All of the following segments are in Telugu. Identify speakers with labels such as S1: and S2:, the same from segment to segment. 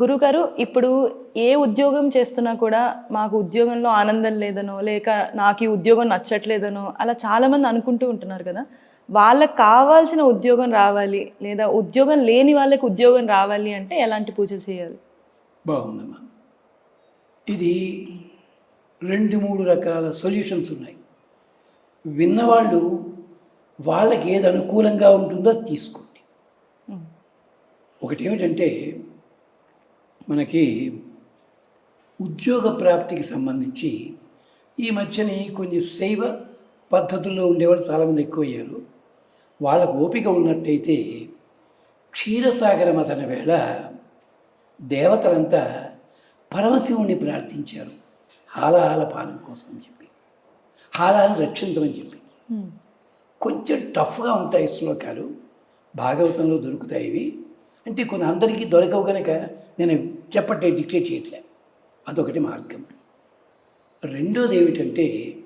S1: గురుగారు ఇప్పుడు ఏ ఉద్యోగం చేస్తున్నా కూడా మాకు ఉద్యోగంలో ఆనందం లేదనో లేక నాకు ఈ ఉద్యోగం నచ్చట్లేదనో అలా చాలా మంది అనుకుంటూ ఉంటున్నారు కదా. వాళ్ళకి కావాల్సిన ఉద్యోగం రావాలి లేదా ఉద్యోగం లేని వాళ్ళకి ఉద్యోగం రావాలి అంటే ఎలాంటి పూజలు చేయాలి?
S2: బాగుందమ్మా ఇది రెండు మూడు రకాల సొల్యూషన్స్ ఉన్నాయి. విన్నవాళ్ళు వాళ్ళకి ఏది అనుకూలంగా ఉంటుందో తీసుకోండి. ఒకటి ఏమిటంటే మనకి ఉద్యోగ ప్రాప్తికి సంబంధించి ఈ మధ్యని కొన్ని శైవ పద్ధతుల్లో ఉండేవాళ్ళు చాలామంది ఎక్కువయ్యారు. వాళ్ళకు ఓపిక ఉన్నట్టయితే క్షీరసాగర మతన వేళ దేవతలంతా పరమశివుణ్ణి ప్రార్థించారు. హాలాహల పాలన కోసం అని చెప్పి హాలాన్ని రక్షించమని చెప్పి. కొంచెం టఫ్గా ఉంటాయి శ్లోకాలు భాగవతంలో దొరుకుతాయి ఇవి. అంటే కొన్ని అందరికీ దొరకవు కనుక నేను చెప్పట్లే డిక్టేట్ చేయట్లే. అదొకటి మార్గం. రెండోది ఏమిటంటే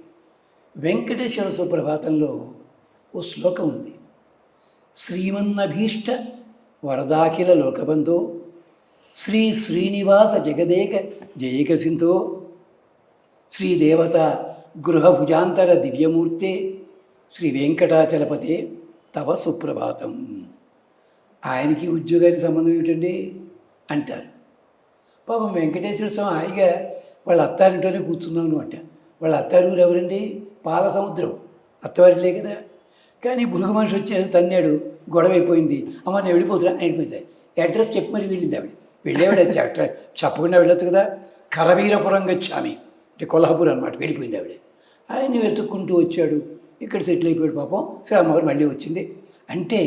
S2: వెంకటేశ్వర సుప్రభాతంలో ఓ శ్లోకం ఉంది. శ్రీమన్నభీష్ట వరదాఖిల లోకబంధో శ్రీ శ్రీనివాస జగదేక జయక సింధో శ్రీదేవత గృహభుజాంతర దివ్యమూర్తే శ్రీ వెంకటాచలపతే తవ సుప్రభాతం. ఆయనకి ఉద్యోగానికి సంబంధం ఏమిటండి? అంటారు. పాపం వెంకటేశ్వర స్వామి హాయిగా వాళ్ళ అత్తారింటోనే కూర్చున్నాను అనమాట వాళ్ళ అత్తారు ఎవరండి? పాల సముద్రం అత్తవారిలే కదా. కానీ బురుగు మనిషి వచ్చి తన్నాడు గొడవ అయిపోయింది. అమ్మ నేను వెళ్ళిపోతున్నా వెళ్ళిపోతాయి అడ్రస్ చెప్పి మరి వెళ్ళింది ఆవిడ. వెళ్ళేవాడు వచ్చి చెప్పకుండా వెళ్ళొచ్చు కదా. కరవీరపురం గచ్చామి అంటే కొల్హాపూర్ అనమాట వెళ్ళిపోయింది ఆవిడ. ఆయన వెతుక్కుంటూ వచ్చాడు. ఇక్కడ సెటిల్ అయిపోయాడు పాపం. సరే అమ్మగారు మళ్ళీ వచ్చింది. అంటే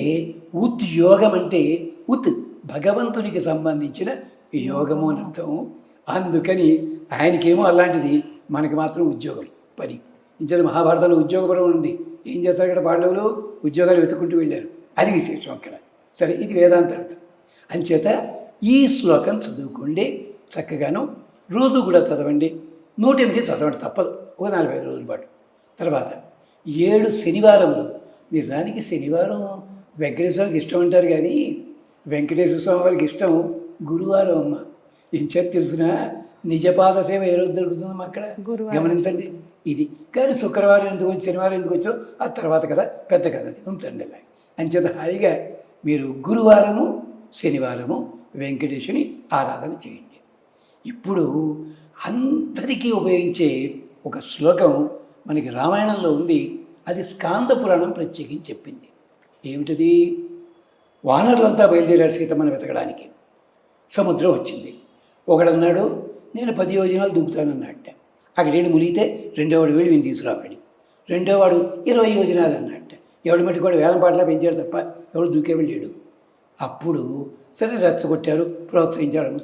S2: ఉత్ యోగం అంటే ఉత్ భగవంతునికి సంబంధించిన యోగము అని అర్థం. అందుకని ఆయనకేమో అలాంటిది మనకి మాత్రం ఉద్యోగం పని. ఇంత మహాభారతంలో ఉద్యోగపరం ఉంది ఏం చేస్తారు ఇక్కడ పాండవులు? ఉద్యోగాలు వెతుక్కుంటూ వెళ్ళారు. అది విశేషం అక్కడ. సరే ఇది వేదాంత అర్థం. అంచేత ఈ శ్లోకం చదువుకోండి చక్కగాను. రోజు కూడా చదవండి. నూట ఎనిమిది చదవండి తప్పదు. ఒక నలభై ఐదు రోజుల పాటు. తర్వాత ఏడు శనివారములు నిజానికి శనివారం వెంకటేశ్వర స్వామికి ఇష్టం అంటారు కానీ వెంకటేశ్వర స్వామి వారికి ఇష్టం గురువారం అమ్మ. ఏం చేతి తెలుసునా? నిజపాద సేవ ఏ రోజు దొరుకుతుందమ్మా అక్కడ. గమనించండి. ఇది. కానీ శుక్రవారం ఎందుకు వచ్చి శనివారం ఎందుకు వచ్చో ఆ తర్వాత కదా పెద్ద కథ ఉంచండి అలా. అంచేత హాయిగా మీరు గురువారము శనివారము వెంకటేశుని ఆరాధన చేయండి. ఇప్పుడు అందరికీ ఉపయోగించే ఒక శ్లోకం మనకి రామాయణంలో ఉంది. అది స్కాంద పురాణం ప్రత్యేకించి చెప్పింది. ఏమిటది? వానరులంతా బయలుదేరాడు సీతమ్మని వెతకడానికి. సముద్రం వచ్చింది. ఒకడన్నాడు నేను పది యోజనాలు దూకుతానన్నట్ట అక్కడ వెళ్ళి మునిగితే రెండోవాడు వేడి వెళ్ళి నేను తీసుకురావాడి రెండో వాడు ఇరవై యోజనాలు అన్నట్ట ఎవడి మట్టి కూడా వేలం పాటలా పెంచాడు తప్ప ఎవడు దూకే వెళ్ళాడు. అప్పుడు సరే రెచ్చగొట్టారు ప్రోత్సహించారు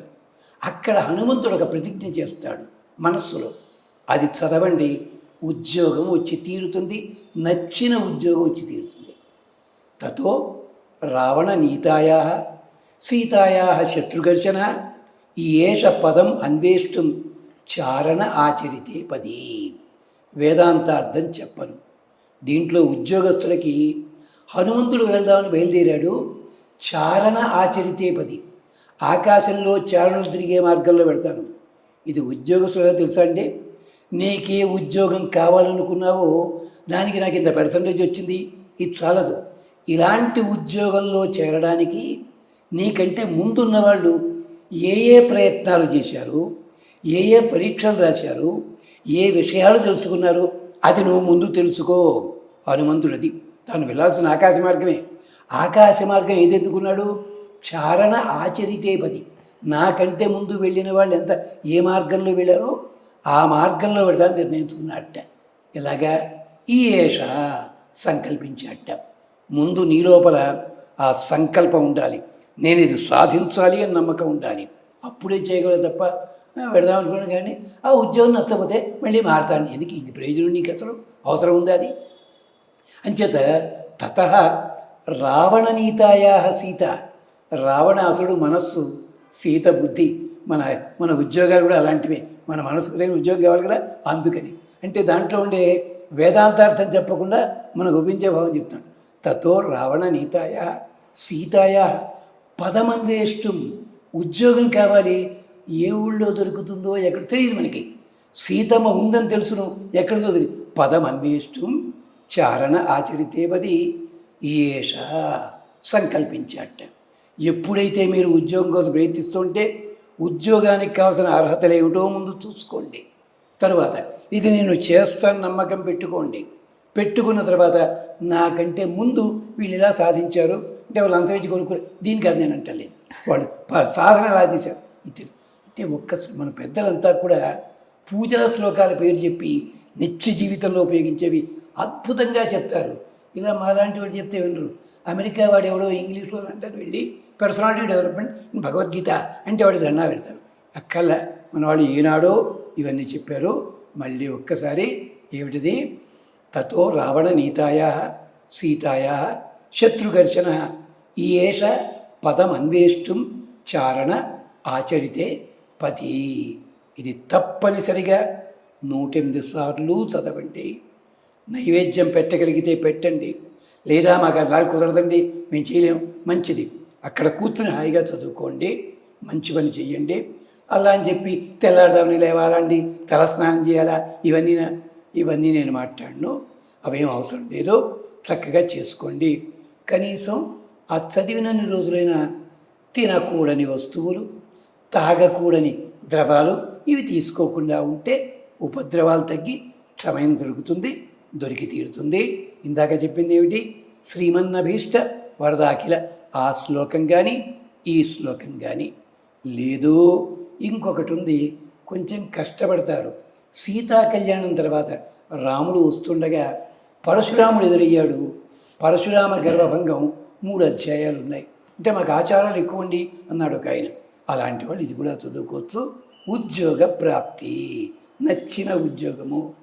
S2: అక్కడ హనుమంతుడు ఒక ప్రతిజ్ఞ చేస్తాడు మనస్సులో. అది చదవండి ఉద్యోగం వచ్చి తీరుతుంది నచ్చిన ఉద్యోగం వచ్చి తీరుతుంది. తతో రావణ నీతాయా సీతాయా శత్రుఘర్షణ ఏష పదం అన్వేష్టం చారణ ఆచరితే పది. వేదాంతార్థం చెప్పను. దీంట్లో ఉద్యోగస్తులకి హనుమంతుడు వెళ్దామని బయలుదేరాడు చారణ ఆచరితే పది. ఆకాశంలో చారణలు తిరిగే మార్గంలో పెడతాను ఇది ఉద్యోగస్తులుగా తెలుసా అండి? నీకే ఉద్యోగం కావాలనుకున్నావో దానికి నాకు ఇంత పర్సంటేజ్ వచ్చింది? ఇది చాలదు. ఇలాంటి ఉద్యోగంలో చేరడానికి నీకంటే ముందున్న వాళ్ళు ఏ ఏ ప్రయత్నాలు చేశారు? ఏ ఏ పరీక్షలు రాశారు? ఏ విషయాలు తెలుసుకున్నారు? అది నువ్వు ముందు తెలుసుకో. హనుమంతుడది. తాను వెళ్ళాల్సిన ఆకాశ మార్గమే. ఆకాశ మార్గం ఏదెందుకున్నాడు? చారణ ఆచరితే పది. నాకంటే ముందు వెళ్ళిన వాళ్ళు ఎంత ఏ మార్గంలో వెళ్ళారో ఆ మార్గంలో వెళదాన్ని నిర్ణయించుకున్నట్ట. ఇలాగా ఈ ఏష సంకల్పించాట ముందు నీ లోపల ఆ సంకల్పం ఉండాలి. నేను ఇది సాధించాలి అని నమ్మకం ఉండాలి. అప్పుడే చేయగలరు తప్ప పెడదాం అనుకున్నాను కానీ ఆ ఉద్యోగం నచ్చకపోతే మళ్ళీ మారతాను. ఎందుకు? ఇంక ప్రయోజనం నీకు అసలు అవసరం ఉంది అది? అంచేత తత రావణనీతాయా సీత. రావణాసుడు మనస్సు సీత బుద్ధి మన మన ఉద్యోగాలు కూడా అలాంటివే. మన మనసుకు లేని ఉద్యోగం కావాలి కదా అందుకని. అంటే దాంట్లో ఉండే వేదాంతార్థం చెప్పకుండా మనకు ఒప్పించే భావం చెప్తాను. తతో రావణ నీతాయ సీతాయ పదమందేష్టం ఉద్యోగం కావాలి. ఏ ఊళ్ళో దొరుకుతుందో ఎక్కడ తెలియదు మనకి. సీతమ్మ ఉందని తెలుసును ఎక్కడుందో తెలియదు. పదం అన్వేష్టం చారణ ఆచరితేవది ఏష సంకల్పించాట. ఎప్పుడైతే మీరు ఉద్యోగం కోసం ప్రయత్నిస్తుంటే ఉద్యోగానికి కావాల్సిన అర్హతలు ఏమిటో ముందు చూసుకోండి. తరువాత ఇది నేను చేస్తాను నమ్మకం పెట్టుకోండి. పెట్టుకున్న తర్వాత నాకంటే ముందు వీళ్ళు ఇలా సాధించారు? అంటే వాళ్ళు అంత వేసి కొనుక్కోరు దీనికి అది నేను అంటలేదు. వాళ్ళు సాధన ఎలా చేశారు? ఇది అంటే ఒక్క మన పెద్దలంతా కూడా పూజల శ్లోకాల పేరు చెప్పి నిత్య జీవితంలో ఉపయోగించేవి అద్భుతంగా చెప్తారు. ఇలా మాలాంటి వాడు చెప్తే వినరు. అమెరికా వాడు ఎవడో ఇంగ్లీష్లో అంటారు వెళ్ళి పర్సనాలిటీ డెవలప్మెంట్ భగవద్గీత అంటే వాడు దండా పెడతారు అక్కల మన వాళ్ళు ఈనాడో ఇవన్నీ చెప్పారు. మళ్ళీ ఒక్కసారి ఏమిటిది? తతో రావణ నీతాయ సీతాయ శత్రుఘర్షణ ఈ ఏష పదం అన్వేష్టం చారణ ఆచరితే పతి. ఇది తప్పనిసరిగా నూటెనిమిది సార్లు చదవండి. నైవేద్యం పెట్టగలిగితే పెట్టండి. లేదా మాకు అలా కుదరదండి మేము చేయలేము. మంచిది. అక్కడ కూర్చుని హాయిగా చదువుకోండి మంచి పని చెయ్యండి. అలా అని చెప్పి తెల్లారుదామని లేవాలండి తలస్నానం చేయాలా? ఇవన్నీ ఇవన్నీ నేను మాట్లాడను. అవేం అవసరం లేదు. చక్కగా చేసుకోండి. కనీసం ఆ చదివినన్ని రోజులైనా తినకూడని వస్తువులు తాగకూడని ద్రవాలు ఇవి తీసుకోకుండా ఉంటే ఉపద్రవాలు తగ్గి క్షమయం దొరుకుతుంది. దొరికి తీరుతుంది ఇందాక చెప్పింది ఏమిటి? శ్రీమన్నభీష్ట వరదాఖిల. ఆ శ్లోకం కానీ ఈ శ్లోకం కానీ లేదు. ఇంకొకటి ఉంది కొంచెం కష్టపడతారు. సీతా కళ్యాణం తర్వాత రాముడు వస్తుండగా పరశురాముడు ఎదురయ్యాడు. పరశురామ గర్వభంగం మూడు అధ్యాయాలు ఉన్నాయి అంటే మాకు ఆచారాలు ఎక్కువ ఉండి అన్నాడు ఒక ఆయన. అలాంటి వాళ్ళు ఇది కూడా చదువుకోవచ్చు. ఉద్యోగ ప్రాప్తి. నచ్చిన ఉద్యోగము.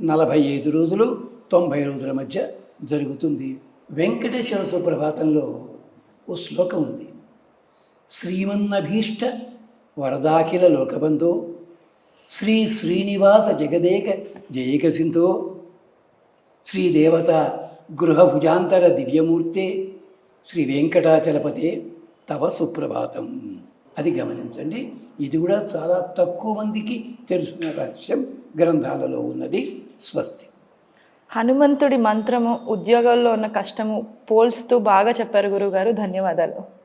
S2: నలభై ఐదు రోజులు తొంభై రోజుల మధ్య జరుగుతుంది. వెంకటేశ్వర సుప్రభాతంలో ఓ శ్లోకం ఉంది. శ్రీమన్నభీష్ట వరదాఖిల లోకబంధో శ్రీ శ్రీనివాస జగదేక జయక సింధో శ్రీదేవత గృహభుజాంతర దివ్యమూర్తే శ్రీ వెంకటాచలపతే తవ సుప్రభాతం. అది గమనించండి. ఇది కూడా చాలా తక్కువ మందికి తెలుసుకున్న రహస్యం గ్రంథాలలో ఉన్నది. స్వస్తి.
S1: హనుమంతుడి మంత్రము ఉద్యోగాల్లో ఉన్న కష్టము పోల్స్తూ బాగా చెప్పారు గురుగారు ధన్యవాదాలు.